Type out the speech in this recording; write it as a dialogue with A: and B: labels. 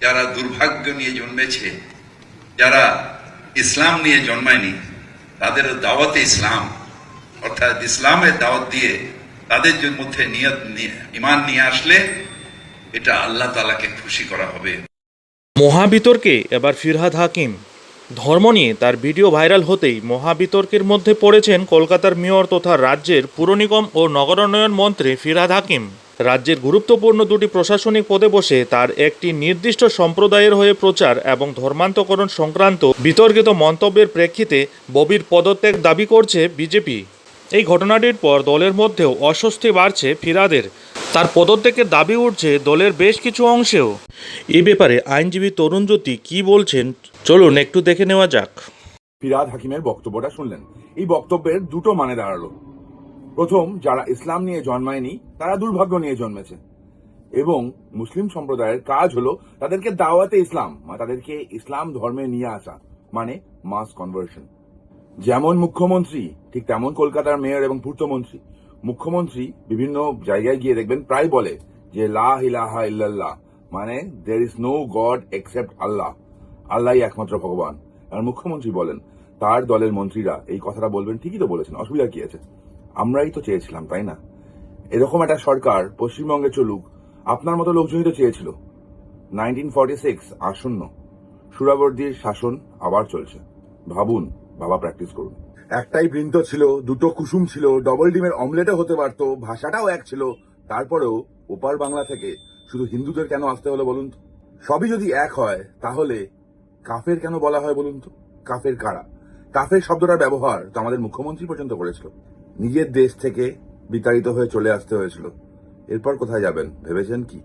A: যারা দুর্ভাগ্য নিয়ে জন্মেছে, যারা ইসলাম নিয়ে জন্মায়নি, তাদের দাওয়াতে ইসলাম, অর্থাৎ ইসলামের দাওয়াত দিয়ে তাদের মধ্যে নিয়ত নিয়ে- ইমান নিয়ে আসলে এটা আল্লাহ তালাকে খুশি করা হবে।
B: মহাবিতর্কে এবার ফিরহাদ হাকিম। ধর্ম নিয়ে তার ভিডিও ভাইরাল হতেই মহাবিতর্কের মধ্যে পড়েছেন কলকাতার মেয়র তথা রাজ্যের পুর নিগম ও নগরোন্নয়ন মন্ত্রী ফিরহাদ হাকিম। রাজ্যের গুরুত্বপূর্ণ দুটি প্রশাসনিক পদে বসে তার একটি নির্দিষ্ট সম্প্রদায়ের হয়ে প্রচার এবং ধর্মান্তকরণ সংক্রান্ত বিতর্কিত মন্তব্যের প্রেক্ষিতে ববির পদত্যাগ দাবি করছে বিজেপি। এই ঘটনাটির পর দলের মধ্যেও অস্বস্তি বাড়ছে ফিরাদের। তার পদত্যাগের দাবি উঠছে দলের বেশ কিছু অংশেও। এ ব্যাপারে আইনজীবী তরুণ জ্যোতি কী বলছেন, চলুন একটু দেখে নেওয়া যাক।
C: ফিরাদ হাকিমের বক্তব্যটা শুনলেন। এই বক্তব্যের দুটো মানে দাঁড়াল। প্রথম যারা ইসলাম নিয়ে জন্মায়নি, তারা দুর্ভাগ্য নিয়ে জন্মেছে। এবং মুসলিম সম্প্রদায়ের কাজ হলো তাদেরকে দাওয়াতে ইসলাম তাদেরকে ইসলাম ধর্মে নিয়ে আসা মানে মাস কনভার্সন যেমন মুখ্যমন্ত্রী, ঠিক তেমন কলকাতার মেয়র এবং পূর্তমন্ত্রী। মুখ্যমন্ত্রী বিভিন্ন জায়গায় গিয়ে দেখবেন প্রায় বলে যে, লা ইলাহা ইল্লাল্লাহ মানে there is no god except Allah. আল্লাহই একমাত্র ভগবান। আর মুখ্যমন্ত্রী বলেন, তার দলের মন্ত্রীরা এই কথাটা বলবেন, ঠিকই তো বলেছেন, অসুবিধা কি আছে? আমরাই তো চেয়েছিলাম, তাই না? এরকম একটা সরকার পশ্চিমবঙ্গে চলুক, আপনার মতো লোকজনই তো চেয়েছিল। নাইনটিন ফর্টি সিক্স আসন্ন। সুরাবর্দির শাসন আবার চলছে। ভাবুন, বাবা প্র্যাকটিস করুন। একটাই বৃন্ত ছিল, দুটো কুসুম ছিল ডবল ডিমের অমলেটও হতে পারতো, ভাষাটাও এক ছিল। তারপরেও ওপার বাংলা থেকে শুধু হিন্দুদের কেন আসতে হলো বলুন তো? সবই যদি এক হয়, তাহলে কাফের কেন বলা হয় বলুন তো? কাফের কারা? কাফের শব্দটার ব্যবহার তো আমাদের মুখ্যমন্ত্রী পর্যন্ত করেছিল। নিজের দেশ থেকে বিতাড়িত হয়ে চলে আসতে হয়েছিল। এরপর কোথায় যাবেন ভেবেছেন কি?